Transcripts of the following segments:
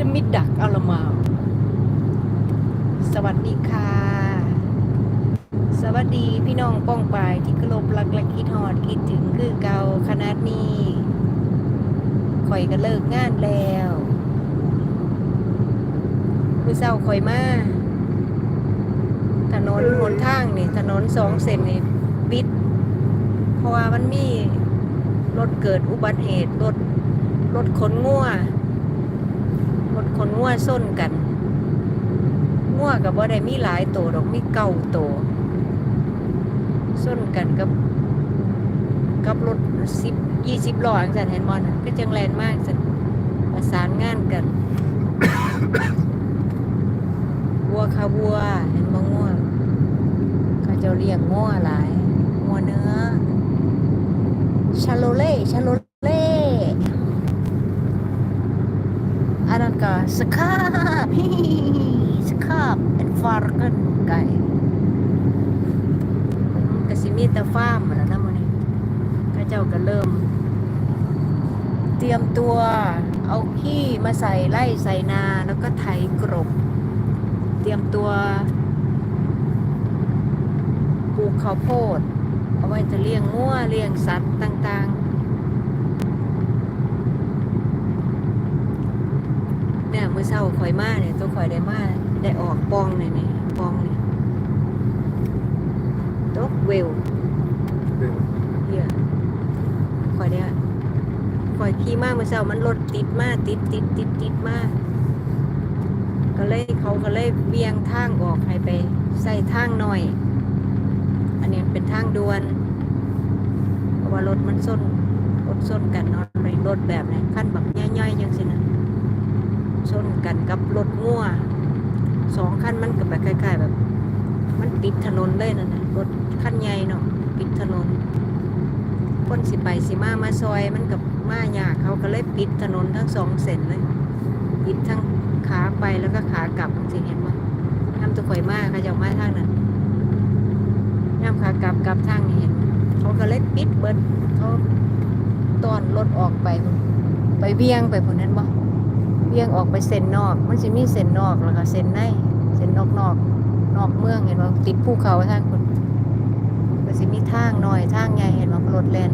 ดมิดดักอาลมาสวัสดีค่ะ สวัสดีพี่น้องป้องปายที่กรบรักและคิดฮอดคิดถึงคือเก่าขนาดนี้ข่อยก็เลิกงานแล้วคือเศร้าข่อยมาถนนหนทางนี่ ถนนสองเส้นนี่ปิด เพราะว่ามันมีรถเกิดอุบัติเหตุรถรถขนงัว รถขนงัวส้นกันงัวกับว่าได้มีหลายโตดอกมีเก่าโตส้นกันกับกับรถสิบยี่สิบล้อจังสันเห็นมอนก็จังแลนมากสันประสานงานกันวัวคาวัวเห็นบ่งัวเขาจะเรียกงัวหลายงัวเนื้อชาโลเล่ชาโลเล่อันนั้นก็ สคาบฮิสคาบเป็นฟาร์กันไก่ก็สิมีแต่ฟาร์มแล้วนะมื้อนี้ก็เจ้าก็เริ่ม เตรียมตัวเอาขี้มาใส่ไร่ใส่นาแล้วก็ไถกรบเตรียมตัวปลูกข้าวโพด เอาไว้จะเลี้ยงงัวเลี้ยงสัตว์ต่างๆเนี่ย มื้อเช้าข่อยมาเนี่ยตัวข่อยได้มาได้ออกปองเนี่ยนี่ปองนี่ตกเวลเฮียข่อยเนี่ยข่อยขี่มาเมื่อเช้ามันรถติดมากติดติดติดติดมากก็เลยเขาก็เลยเบี่ยงทางออกให้ไปใส่ทางหน่อย อันนี้เป็นทางด่วนเพราะว่ารถมันส้นรถส้นกันเนาะในรถแบบไหนขั้นแบบย่อยๆยังสิ นะส้นกันกับรถงัวสองคันมันกับแบบคล้ายๆแบบ มันปิดถนนเลยนั่นะรถคันใหญ่เนาะปิดถนนคนสิไปสิมามาซอยมันกับมายากเขาก็เลยปิดถนนทั้งสองเส้นเลย ปิดทั้งขาไปแล้วก็ขากลับสิเห็นปะน้ำตะข่อยมากเขาจะมาทางนั้นน้ำขากลับกลับทางนี่เห็นเขาก็เลยปิดเบิดเขาตอนรถออกไป ไปเวียงไปพุ่นนั้นบ่ เวียงออกไปเส้นนอก มันสิมีเส้นนอกแล้วก็เส้นในเส้นนอกนอกนอกเมืองเห็นว่าติดภูเขาทางคุณก็สิมีทางหน่อยทางใหญ่เห็นว่ารถแล่น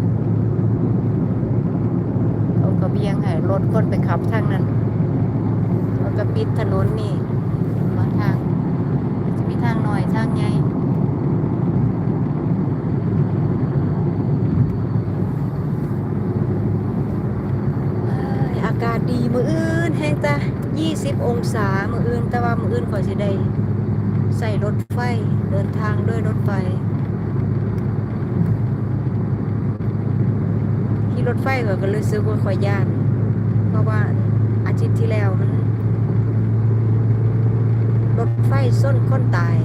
เขาก็เบี่ยงให้รถคนไปขับทางนั้นเขาก็ปิดถนนนี่มาทางจะมีทางหน่อยทางใหญ่เอ้ยอากาศดีมือ อื่นแห้งจ้ะ20องศา มืออื่น แต่ว่ามืออื่นขอยสิได้ใส่รถไฟ เดินทางด้วยรถไฟที่รถไฟก็ก็รู้สึกว่าคอยย่าน เพราะว่าอาทิตย์ที่แล้วมันรถไฟส้นค้นตาย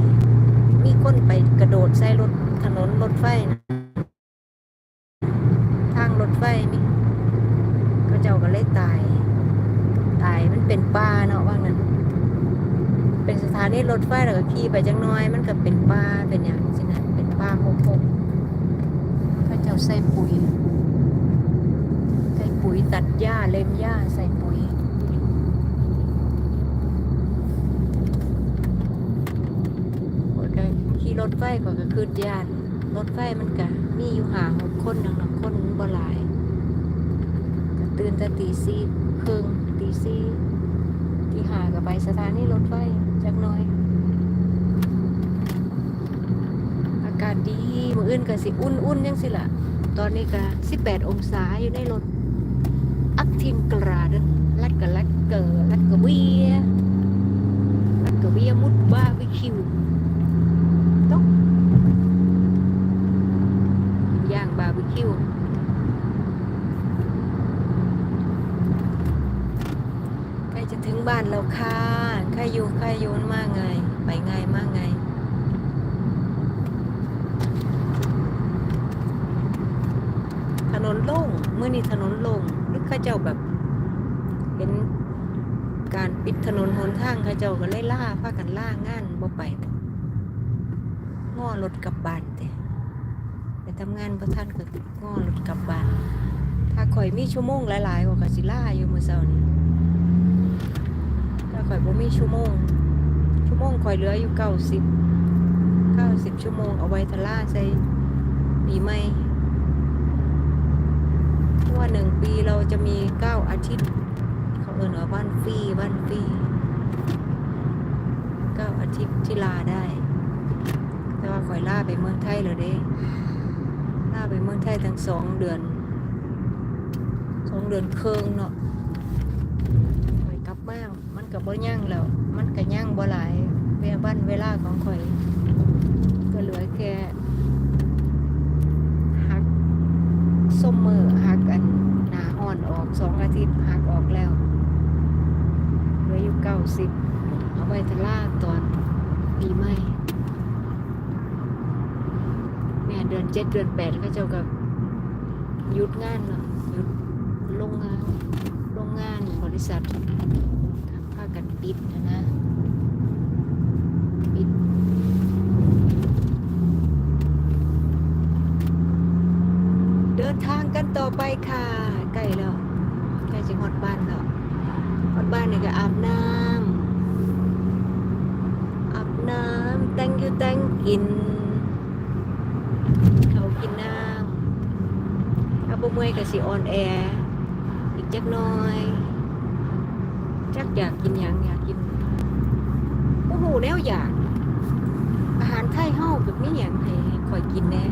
มีคนไปกระโดดใส่รถถนนรถไฟนะทางรถไฟนี่ก็เจ้าก็เลยตาย เป็นป่าเนาะว่างั้นเป็นสถานีรถไฟแล้วก็ขี่ไปจังน้อย มันก็เป็นป่าเป็นอย่างสินะเป็นป่าหกหกก็เจ้าใส่ปุ๋ยใส่ปุ๋ยตัดหญ้าเล็มหญ้าใส่ปุ๋ยโอ้ยก็ขี่รถไฟก็ก็คืดยานรถไฟมันก็มีอยู่ห่างหกคนนังนักคนมันบ่หลายก็ตื่นแต่ตีสี่ครึ่งตีสี่ ที่หากับไปสถานีรถไฟจักน้อย อากาศดีมืออื่นก็สิอุ่นอุ่นยังสิล่ะ ตอนนี้ก็18 องศาอยู่ในรถ อักทิมกราดนลัดกับลัดเกอลัดกับเวียลัดกับเวียมุดบาร์บีคิวต้องย่างบาร์บีคิวใกล้ จะถึง บ้านแล้วค่ะใครอยู่ใครอยู่มันมากไง ไปง่ายมากไง ถนนโล่งเมื่อนี้ถนนโล่งหรือข้าเจ้าแบบ เห็นการปิดถนนหนทางข้าเจ้าก็เลยล่าพากันล่างานบ่ไปง้อรถกลับบ้านแต่ไปทำงานประท่านก็ง้อรถกลับบ้าน ถ้าข่อยมีชั่วโมงหลายๆกว่าก็สิล่าอยู่เมื้อเช้านี้ ข่อยบ่มีชั่วโมง ชั่วโมงข่อยเหลืออยู่เก้าสิบเก้าสิบชั่วโมงเอาไว้ทล่าใส่ปีใหม่ว่าหนึ่งปีเราจะมีเก้าอาทิตย์ เขาเอิ้นว่าวันฟรีวันฟรีเก้าอาทิตย์ที่ลาได้ แต่ว่าข่อยล่าไปเมืองไทยเลยเด้ล่าไปเมืองไทยทั้งสองเดือนสองเดือนเครึ่งเนาะ ก็บ่ยั่งแล้ว มันก็ยั่งบ่หลายเวลาวันเวลาของข่อย ก็เหลือแค่หักส้มมือหักอันหนาอ่อนออกสองอาทิตย์หักออกแล้วเหลืออยู่เก้าสิบเอาไว้ทะล่าตอนปีใหม่แม่เดือนเจ็ดเดือนแปดก็เจ้ากับหยุดงานเนาะหยุดโรงงานโรงงานบริษัทากันปิดนะนะปิดเดินทางกันต่อไปค่ะใกล้แล้วใกล้จะฮอดบ้านแล้วฮอดบ้านนี่ก็อาบน้ำอาบน้ำแต่งอยู่แต่งกินเขากินน้ำถ้าบ่เมื่อยก็สิออนแอร์อีกจักน้อยักอยากกินหยังอยากกินโอ้โหแนวอยาก อาหารไทยเฮาแบบนี้หยังให้คอยกินแน่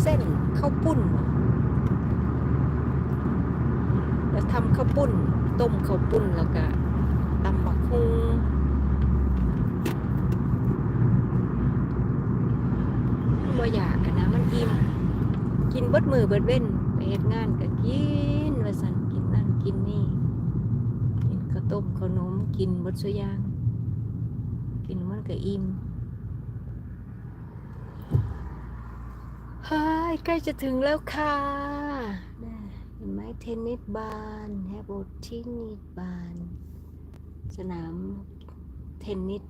เส้นข้าวปุ้นแล้วทำข้าวปุ้น ต้มข้าวปุ้นแล้วก็ตำบักฮุงบ่อยากกันนะมันอิ่มกินเบิดมือเบิดเว้น เฮ็ดงานก็กินว่าซั่นกินนั่นกินนี่ กินข้าวต้มขนมกินบดซุย่าง กินมันก็อิ่มเฮ้ยใกล้จะถึงแล้วค่ะเห็นไหมเทนนิสบานแฮปโบทินิสบาน สนามเทนนิส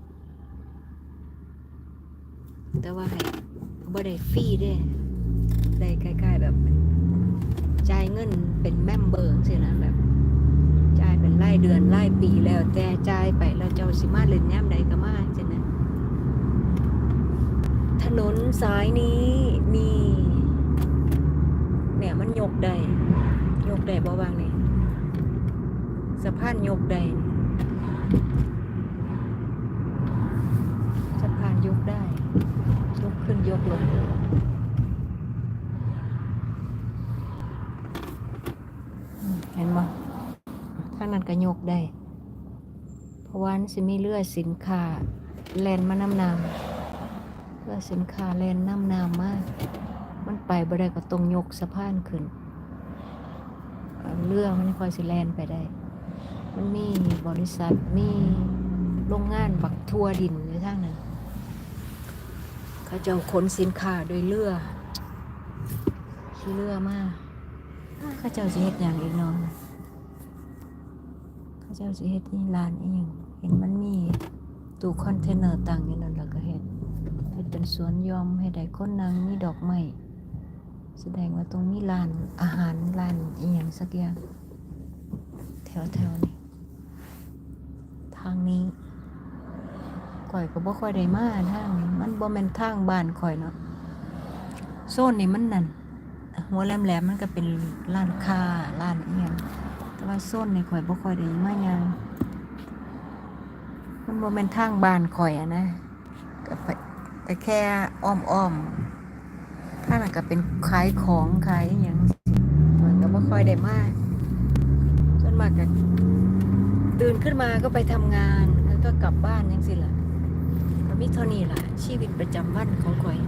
แต่ว่าให้บ่ได้ฟรีเด้ได้ใกล้ๆแบบ จ่ายเงินเป็นแมมเบอร์สินะแบบจ่ายเป็นรายเดือนรายปีแล้วแต่จ่ายไปแล้วเจ้าสิมาเล่นย่ใดก็มาจังนะถนนสายนี้มีเนี่ยมันยกได้ยกได้บ่บางนี่สะพานยกได้สะพานยกได้ ยกขึ้นยกลงอืม เห็นบ่ข้างนั้นก็ยกได้ เพราะว่านสิมีเรือดสินค้าแลนมาน้ำนำเพื่อสินค้าแลนน้ำนำมาก มันไปบ่ได้ก็ต้องยกสะพานขึ้นเอ่อเรือมันค่อยสิแลนไปได้ มันมีบริษัทมีโรงงานบักทัวดินอยู่ทางนั้นเขาจะขนสินค้าโดยเรือขี่เรือมาเข้าเจ้าสิเฮ็ดอย่างอีกเนาะเขาเจ้าสิเฮ็ดนี่ลานอีหยังเห็นมันมีตู้คอนเทนเนอร์ตั้งอยู่นั่นแล้วก็เฮ็ดเฮ็ดเป็นสวนยอมให้ได้คนนางมีดอกไม้แสดงว่าตรงนี้ร้านอาหารร้านอีหยังสักอย่างแถวแถวๆนี้ทางนี้ข่อยก็บ่ค่อยได้มาทางนี้มันบ่แม่นทางบ้านข่อยเนาะโซนนี้มันนั่น หัวแหลมๆมันก็เป็นร้านค้าร้านอียงแต่ว่าโซนในข่อยบ่ค่อยได้มาย่างมันบ่แม่นทางบ้านข่อยอะนะก็ไปแต่แค่อ้อมอ้อมๆข้างหลังก็เป็นขายของขายอหย่างมันก็ไม่ค่อยได้มากส่วนมากก็ตื่นขึ้นมาก็ไปทำงานแล้วก็กลับบ้านยังสิล่ะก็มีเท่านี้ล่ะชีวิตประจำวันของข่อย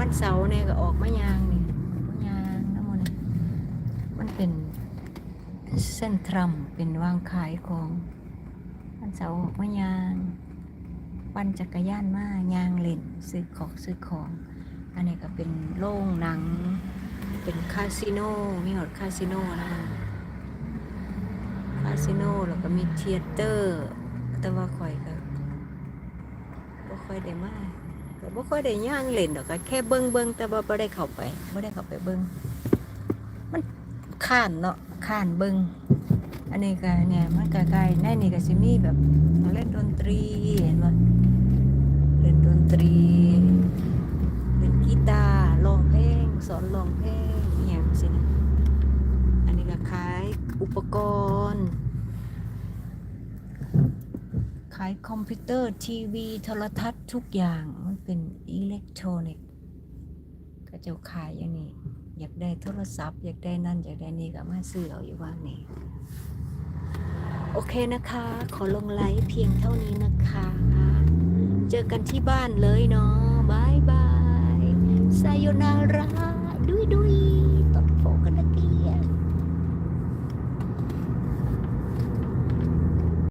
วันเสาร์เนี่ยก็ออกมายางนี่มยางน้ำมันต์เป็นเส้นทรัมเป็นวางขายของวันเสาร์ออกมายางปั่นจักรยานมายางเล่นซื้อของซื้อของ อันนี้ก็เป็นโรงหนัง เป็นคาสิโนมีหอดคาสิโนนะคาสิโนแล้วก็มีเทยเตอร์ แต่ว่าข่อยก็บ่ค่อยได้มาก บ่ค่อยได้ย่างเล่นดอกก็แค่เบิ่งเบิ่งแต่ว่าบ่ได้เข้าไปบ่ได้เข้าไปเบิ่งมันข้านเนาะข้านเบิ่งอันนี้ก็เนี่ยมันก็ใกล้ในนี่ก็สิมีแบบเล่นดนตรีเห็นบ่เล่นดนตรีเล่นกีตาร์ร้องเพลงสอนร้องเพลงอหย่างสินะอันนี้ก็ขายอุปกรณ์ ขายคอมพิวเตอร์ทีวีโทรทัศน์ทุกอย่างมันเป็นอิเล็กทรอนิกส์ก็จะขายอย่างนี้ อยากได้โทรศัพท์ อยากได้นั่น อยากได้นี่ก็มาซื้อเอาอยู่ว่างนี้ โอเคนะคะ ขอลงไลฟ์เพียงเท่านี้นะคะ เจอกันที่บ้านเลยเนาะบายบายไซโยนาราดุยดุย